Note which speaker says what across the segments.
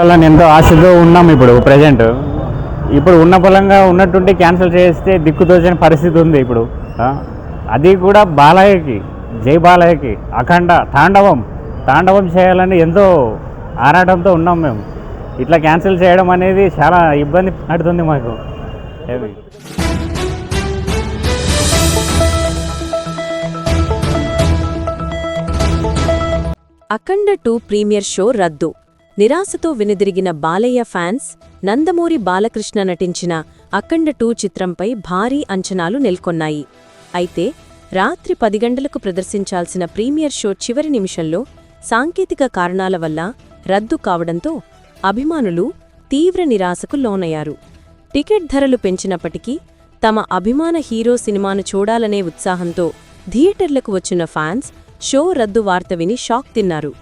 Speaker 1: వాళ్ళని ఎంతో ఆశతో ఉన్నాం ఇప్పుడు ప్రజెంట్ ఇప్పుడు ఉన్న పొలంగా ఉన్నట్టుండి క్యాన్సిల్ చేస్తే దిక్కుతోచని పరిస్థితి ఉంది ఇప్పుడు. అది కూడా బాలయ్యకి జై బాలయ్యకి అఖండ తాండవం. తాండవం చేయాలని ఎంతో ఆరాటంతో ఉన్నాం మేము. ఇట్లా క్యాన్సిల్ చేయడం అనేది చాలా ఇబ్బంది పడుతుంది మాకు.
Speaker 2: అఖండ టూ ప్రీమియర్ షో రద్దు. నిరాశతో వెనుదిరిగిన బాలయ్య ఫ్యాన్స్ నందమూరి బాలకృష్ణ నటించిన అఖండ టూ చిత్రంపై భారీ అంచనాలు నెలకొన్నాయి. అయితే రాత్రి పది గంటలకు ప్రదర్శించాల్సిన ప్రీమియర్ షో చివరి నిమిషంలో సాంకేతిక కారణాల వల్ల రద్దు కావడంతో అభిమానులు తీవ్ర నిరాశకు లోనయ్యారు. టికెట్ ధరలు పెంచినప్పటికీ తమ అభిమాన హీరో సినిమాను చూడాలనే ఉత్సాహంతో థియేటర్లకు వచ్చిన ఫ్యాన్స్ షో రద్దు వార్త విని షాక్ తిన్నారు.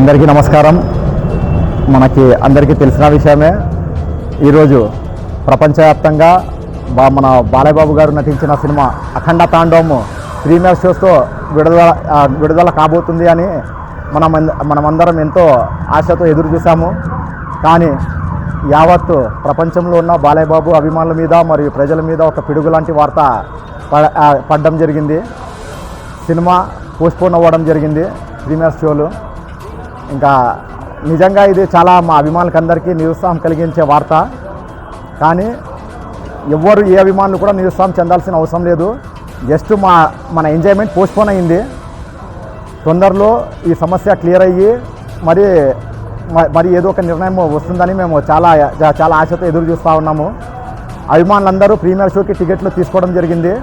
Speaker 3: అందరికీ నమస్కారం. మనకి అందరికీ తెలిసిన విషయమే. ఈరోజు ప్రపంచవ్యాప్తంగా బా మన బాలయ్యబాబు గారు నటించిన సినిమా అఖండ తాండవము ప్రీమియర్ షోస్తో విడుదల విడుదల కాబోతుంది అని మనం మనమందరం ఎంతో ఆశతో ఎదురు చూసాము కానీ యావత్తు ప్రపంచంలో ఉన్న బాలయ్యబాబు అభిమానుల మీద మరియు ప్రజల మీద ఒక పిడుగు లాంటి వార్త పడడం జరిగింది. సినిమా పోస్ట్పోన్ అవ్వడం జరిగింది ప్రీమియర్ షోలు. ఇంకా నిజంగా ఇది చాలా మా అభిమానులకు అందరికీ నిరుత్సాహం కలిగించే వార్త. కానీ ఎవ్వరు ఏ అభిమానులు కూడా నిరుత్సాహం చెందాల్సిన అవసరం లేదు. జస్ట్ మా మన ఎంజాయ్మెంట్ పోస్ట్పోన్ అయింది. తొందరలో ఈ సమస్య క్లియర్ అయ్యి మరి మరి ఏదో ఒక నిర్ణయం వస్తుందని మేము చాలా చాలా ఆశతో ఎదురు చూస్తూ ఉన్నాము. అభిమానులందరూ ప్రీమియర్ షోకి టికెట్లు తీసుకోవడం జరిగింది.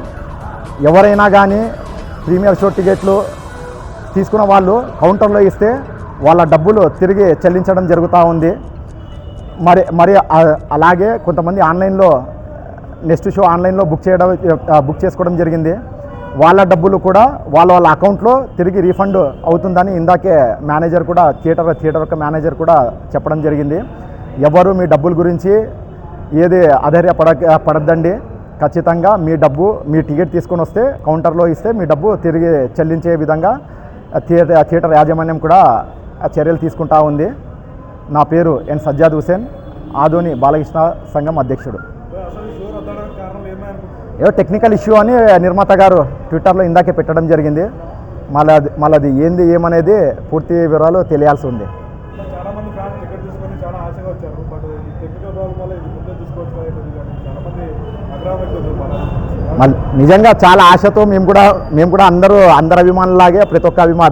Speaker 3: ఎవరైనా కానీ ప్రీమియర్ షో టికెట్లు తీసుకున్న వాళ్ళు కౌంటర్లో ఇస్తే వాళ్ళ డబ్బులు తిరిగి చెల్లించడం జరుగుతూ ఉంది. మరి మరి అలాగే కొంతమంది ఆన్లైన్లో నెక్స్ట్ షో ఆన్లైన్లో బుక్ చేయడం బుక్ చేసుకోవడం జరిగింది. వాళ్ళ డబ్బులు కూడా వాళ్ళ వాళ్ళ అకౌంట్లో తిరిగి రీఫండ్ అవుతుందని ఇందాకే మేనేజర్ కూడా థియేటర్ థియేటర్ యొక్క మేనేజర్ కూడా చెప్పడం జరిగింది. ఎవరు మీ డబ్బుల గురించి ఏది అధైర్య పడ పడద్దండి. ఖచ్చితంగా మీ డబ్బు మీ టికెట్ తీసుకొని వస్తే కౌంటర్లో ఇస్తే మీ డబ్బు తిరిగి చెల్లించే విధంగా థియేటర్ థియేటర్ యాజమాన్యం కూడా చర్యలు తీసుకుంటా ఉంది. నా పేరు ఎన్ సజ్జాద్ హుసేన్ ఆదోని బాలకృష్ణ సంఘం అధ్యక్షుడు. ఏదో టెక్నికల్ ఇష్యూ అని నిర్మాత గారు ట్విట్టర్లో ఇందాకే పెట్టడం జరిగింది. మళ్ళీ అది మళ్ళీ అది ఏంది ఏమనేది పూర్తి వివరాలు తెలియాల్సి ఉంది.
Speaker 4: చాలా మంది ఫ్యాన్స్ టికెట్ తీసుకొని చాలా ఆశగా వచ్చారు. బట్ ఈ టెక్నికల్ ప్రాబ్లం వల్ల ముందే తీసుకోవచ్చు
Speaker 3: నిజంగా చాలా ఆశతో మేము కూడా మేము కూడా అందరూ అందరు అభిమానులాగే ప్రతి ఒక్క అభిమా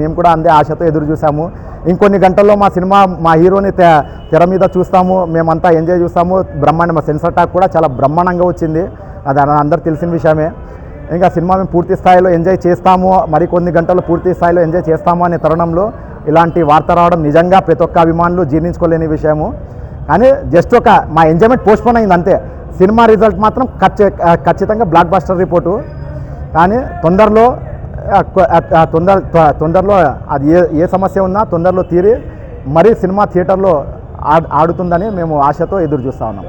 Speaker 3: మేము కూడా అందే ఆశతో ఎదురు చూసాము. ఇంకొన్ని గంటల్లో మా సినిమా మా హీరోని తె తెర మీద చూస్తాము మేమంతా ఎంజాయ్ చూస్తాము. బ్రహ్మాండ మా సెన్సర్ టాక్ కూడా చాలా బ్రహ్మాండంగా వచ్చింది. అది అందరు తెలిసిన విషయమే. ఇంకా సినిమా మేము పూర్తి స్థాయిలో ఎంజాయ్ చేస్తాము మరికొన్ని గంటలు పూర్తి స్థాయిలో ఎంజాయ్ చేస్తాము అనే తరుణంలో ఇలాంటి వార్త రావడం నిజంగా ప్రతి ఒక్క అభిమానులు జీర్ణించుకోలేని విషయము. కానీ జస్ట్ ఒక మా ఎంజాయ్మెంట్ పోస్ట్పోన్ అయింది అంతే. సినిమా రిజల్ట్ మాత్రం ఖచ్చి ఖచ్చితంగా బ్లాక్ బస్టర్ రిపోర్టు. కానీ తొందరలో తొందర తొందరలో అది ఏ ఏ సమస్య ఉన్నా తొందరలో తీరి మరీ సినిమా థియేటర్లో ఆడ్- ఆడుతుందని మేము ఆశతో ఎదురు చూస్తా ఉన్నాం.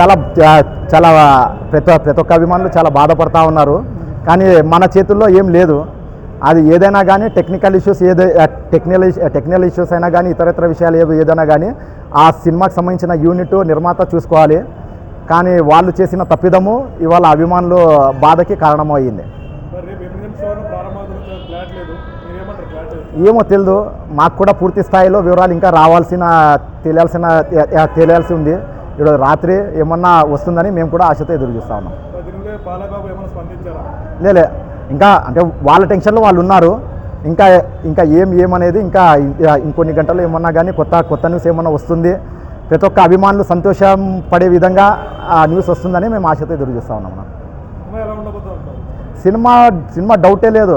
Speaker 3: చాలా చాలా ప్రతి ప్రతి ఒక్క అభిమానులు చాలా బాధపడతా ఉన్నారు. కానీ మన చేతుల్లో ఏం లేదు. అది ఏదైనా కానీ టెక్నికల్ ఇష్యూస్ ఏదై టెక్నికల్ టెక్నికల్ ఇష్యూస్ అయినా కానీ ఇతర ఇతర విషయాలు ఏవి ఏదైనా కానీ ఆ సినిమాకి సంబంధించిన యూనిట్ నిర్మాత చూసుకోవాలి. కానీ వాళ్ళు చేసిన తప్పిదము ఇవాళ అభిమానులు బాధకి
Speaker 4: ఫ్లాట్
Speaker 3: ఏమో తెలియదు మాకు కూడా పూర్తి స్థాయిలో వివరాలు ఇంకా రావాల్సిన తెలియాల్సిన తెలియాల్సి ఉంది. ఈరోజు రాత్రి ఏమన్నా వస్తుందని మేము కూడా ఆశతో ఎదురు చూస్తా ఉన్నాం.
Speaker 4: మరి
Speaker 3: ఇంకా అంటే వాళ్ళ టెన్షన్లో వాళ్ళు ఉన్నారు. ఇంకా ఇంకా ఏం ఏమనేది ఇంకా ఇంకొన్ని గంటలు ఏమన్నా కానీ కొత్త కొత్త న్యూస్ ఏమన్నా వస్తుంది. ప్రతి ఒక్క అభిమానులు సంతోషం పడే విధంగా ఆ న్యూస్ వస్తుందని మేము ఆశతో ఎదురు చూస్తా ఉన్నాం.
Speaker 4: సినిమా
Speaker 3: సినిమా డౌటే లేదు.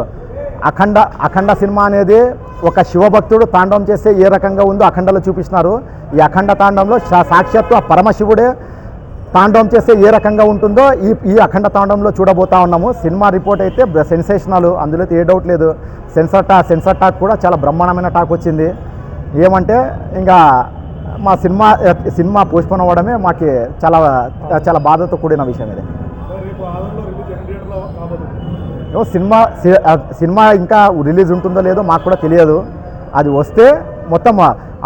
Speaker 3: అఖండ అఖండ సినిమా అనేది ఒక శివభక్తుడు తాండవం చేస్తే ఏ రకంగా ఉందో అఖండలో చూపించినారు ఈ అఖండ తాండంలో సాక్షాత్తు ఆ పరమశివుడే తాండవం చేస్తే ఏ రకంగా ఉంటుందో ఈ ఈ అఖండ తాండంలో చూడబోతా ఉన్నాము. సినిమా రిపోర్ట్ అయితే సెన్సేషనల్ అందులో అయితే ఏ డౌట్ లేదు. సెన్సార్ టా సెన్సార్ టాక్ కూడా చాలా బ్రహ్మాండమైన టాక్ వచ్చింది. ఏమంటే ఇంకా మా సినిమా సినిమా పోస్ట్పోన్ అవ్వడమే మాకు చాలా చాలా బాధతో కూడిన విషయం ఇది. సినిమా సినిమా ఇంకా రిలీజ్ ఉంటుందో లేదో మాకు కూడా తెలియదు. అది వస్తే మొత్తం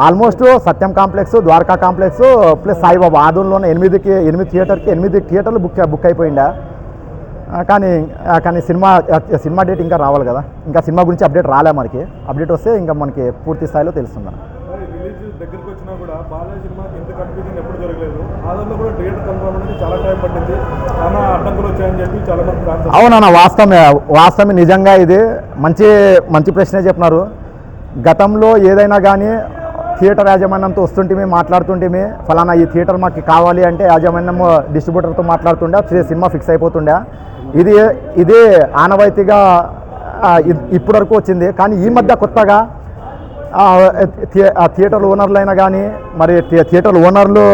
Speaker 3: almost Satyam complex Dwaraka complex plus Saibaba ఆదంలోనే ఎనిమిదికి ఎనిమిది థియేటర్కి ఎనిమిది థియేటర్లు బుక్ బుక్ అయిపోయిందా కానీ కానీ సినిమా సినిమా డేట్ ఇంకా రావాలి కదా. ఇంకా సినిమా గురించి అప్డేట్ రాలే మనకి. అప్డేట్ వస్తే ఇంకా మనకి పూర్తి స్థాయిలో తెలుస్తుంది
Speaker 4: మరి రిలీజ్ దగ్గరికి వచ్చినా కూడా బాలయ్య సినిమాకి ఇంత కన్ఫ్యూజింగ్ ఎప్పుడు జరగలేదు. ఆదంలో కూడా థియేటర్ కన్ఫర్మ్ అనేది చాలా టైం పట్టింది. చాలా అడ్డంకులు వచ్చాయని చెప్పి చాలా మంది ఫ్యాన్స్
Speaker 3: అవునన్న వాస్తవమే వాస్తవమే నిజంగా ఇది. మంచి మంచి ప్రశ్నే చెప్పినారు. గతంలో ఏదైనా కానీ థియేటర్ యాజమాన్యంతో వస్తుంటే మాట్లాడుతుంటే ఫలానా ఈ థియేటర్ మాకు కావాలి అంటే యాజమాన్యం డిస్ట్రిబ్యూటర్తో మాట్లాడుతుండే సినిమా ఫిక్స్ అయిపోతుండే. ఇది ఇది ఆనవాయితీగా ఇప్పటి వరకు వచ్చింది. కానీ ఈ మధ్య కొత్తగా థియేటర్ ఓనర్లైనా కానీ మరి థియేటర్ ఓనర్లు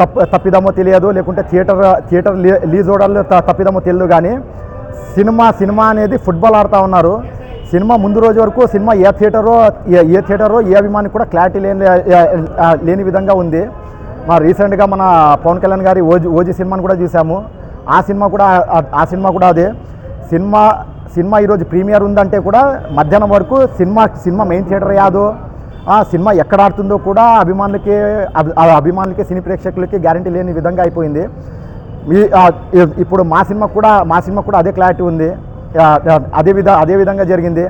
Speaker 3: తప్పు తప్పిదమో తెలియదు లేకుంటే థియేటర్ థియేటర్ లీ- లీజ్ ఓడర్లు తప్పిదమో తెలియదు కానీ సినిమా సినిమా అనేది ఫుట్బాల్ ఆడుతూ ఉన్నారు. సినిమా ముందు రోజు వరకు సినిమా ఏ థియేటరో ఏ ఏ థియేటరో ఏ అభిమాని కూడా క్లారిటీ లేని లేని విధంగా ఉంది. మా రీసెంట్గా మన పవన్ కళ్యాణ్ గారి ఓజీ ఓజీ సినిమాని కూడా చూసాము. ఆ సినిమా కూడా ఆ- సినిమా కూడా అదే. సినిమా సినిమా ఈరోజు ప్రీమియర్ ఉందంటే కూడా మధ్యాహ్నం వరకు సినిమా సినిమా మెయిన్ థియేటర్ యాదో ఆ సినిమా ఎక్కడ ఆడుతుందో కూడా అభిమానులకి ఆ అభిమానులకి సినీ ప్రేక్షకులకి గ్యారంటీ లేని విధంగా అయిపోయింది. ఇప్పుడు మా సినిమా కూడా మా సినిమా కూడా అదే క్లారిటీ ఉంది. అదే విధ అదే విధంగా జరిగింది.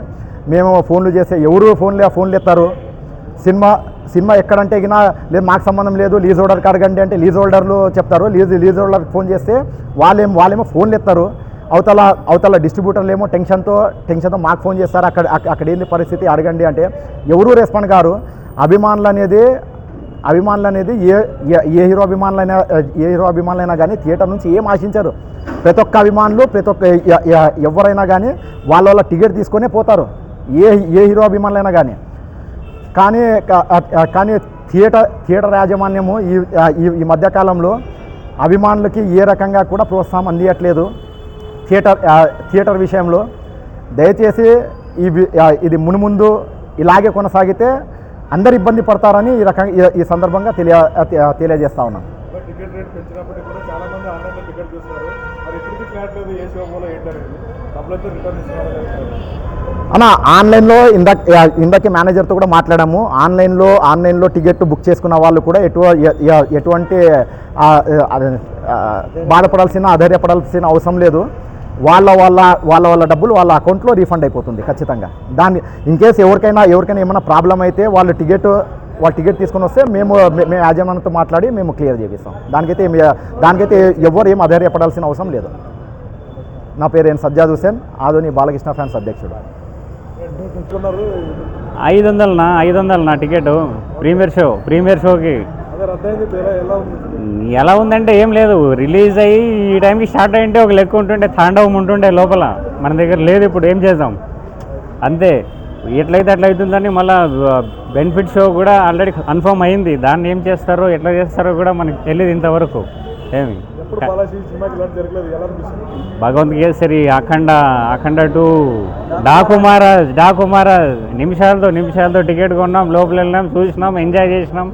Speaker 3: మేము ఫోన్లు చేస్తే ఎవరు ఫోన్లు ఫోన్లు ఎత్తారు. సినిమా సినిమా ఎక్కడంటే గిన లేదు మాకు సంబంధం లేదు లీజ్ హోల్డర్ అడగండి అంటే లీజ్ హోల్డర్లు చెప్తారు. లీజ్ లీజ్ హోల్డర్కి ఫోన్ చేస్తే వాళ్ళేమో వాళ్ళేమో ఫోన్లు ఎత్తారు. అవతల అవతల డిస్ట్రిబ్యూటర్లు ఏమో టెన్షన్తో టెన్షన్తో మాకు ఫోన్ చేస్తారు. అక్కడ అక్కడ ఏంది పరిస్థితి అడగండి అంటే ఎవరు రెస్పాండ్ కారు? అభిమానులు అనేది అభిమానులు అనేది ఏ ఏ- హీరో అభిమానులైనా ఏ హీరో అభిమానులైనా కానీ థియేటర్ నుంచి ఏం ఆశించారు. ప్రతి ఒక్క అభిమానులు ప్రతి ఒక్క ఎవరైనా కానీ వాళ్ళ వాళ్ళ టికెట్ తీసుకొనే పోతారు. ఏ ఏ హీరో అభిమానులైనా కానీ కానీ కానీ థియేటర్ థియేటర్ యాజమాన్యము ఈ ఈ- మధ్యకాలంలో అభిమానులకి ఏ రకంగా కూడా ప్రోత్సాహం అందియట్లేదు. థియేటర్ థియేటర్ విషయంలో. దయచేసి ఈ ఇది మునుముందు ఇలాగే కొనసాగితే అందరు ఇబ్బంది పడతారని ఈ రకంగా ఈ- సందర్భంగా తెలియ తెలియజేస్తా
Speaker 4: ఇస్తున్నారు
Speaker 3: అన్న ఆన్లైన్లో ఇందాక ఇందాక మేనేజర్తో కూడా మాట్లాడాము. ఆన్లైన్లో ఆన్లైన్లో టికెట్ బుక్ చేసుకున్న వాళ్ళు కూడా ఎటు ఎటువంటి బాధపడాల్సిన అధైర్యపడాల్సిన అవసరం లేదు. వాళ్ళ వాళ్ళ వాళ్ళ వాళ్ళ డబ్బులు వాళ్ళ అకౌంట్లో రీఫండ్ అయిపోతుంది ఖచ్చితంగా. దాన్ని ఇన్ కేస్ ఎవరికైనా ఎవరికైనా ఏమైనా ప్రాబ్లం అయితే వాళ్ళు టికెట్ వాళ్ళు టికెట్ తీసుకొని వస్తే మేము మేము యాజమాన్యంతో మాట్లాడి మేము క్లియర్ చేపిస్తాం. దానికైతే దానికైతే ఎవరు ఏం అధైర్యపడాల్సిన అవసరం లేదు. నా పేరు ఏం సజ్జాద్ హుసేన్ ఆధుని బాలకృష్ణ ఫ్యాన్స్ అధ్యక్షుడు.
Speaker 1: ఐదు వందలనా ఐదు వందలు నా టికెట్ ప్రీమియర్ షో ప్రీమియర్ షోకి
Speaker 4: ఎలా ఎలా ఉంది?
Speaker 1: ఎలా ఉందంటే ఏం లేదు. రిలీజ్ అయ్యి ఈ టైంకి స్టార్ట్ అయ్యింటే ఒక లెక్క ఉంటుండే తాండవం ఉంటుండే లోపల. మన దగ్గర లేదు ఇప్పుడు ఏం చేద్దాం? అంతే. ఎట్లయితే అట్లా అవుతుందని మళ్ళీ బెనిఫిట్ షో కూడా ఆల్రెడీ కన్ఫర్మ్ అయింది. దాన్ని ఏం చేస్తారో ఎట్లా చేస్తారో కూడా మనకి తెలియదు ఇంతవరకు. ఏమి? భగవంత్ కేసరి అఖండ అఖండ టూ. డాకుమారాజ్ డాకుమారాజ్ నిమిషాలతో నిమిషాలతో టికెట్ కొన్నాం లోపల వెళ్ళినాం చూసినాం ఎంజాయ్ చేసినాం.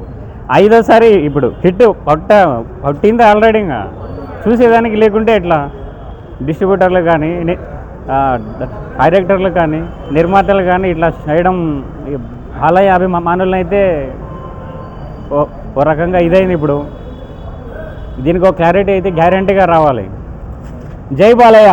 Speaker 1: ఐదోసారి ఇప్పుడు హిట్ పట్ట పట్టింది ఆల్రెడీ ఇంకా. చూసేదానికి లేకుంటే ఎట్లా? డిస్ట్రిబ్యూటర్లు కానీ డైరెక్టర్లు కానీ నిర్మాతలు కానీ ఇట్లా చేయడం ఈ బాలయ్య అభిమానులను అయితే ఓ ఓ రకంగా ఇదైంది ఇప్పుడు. దీనికి ఒక క్లారిటీ అయితే గ్యారంటీగా రావాలి. జై బాలయ్య!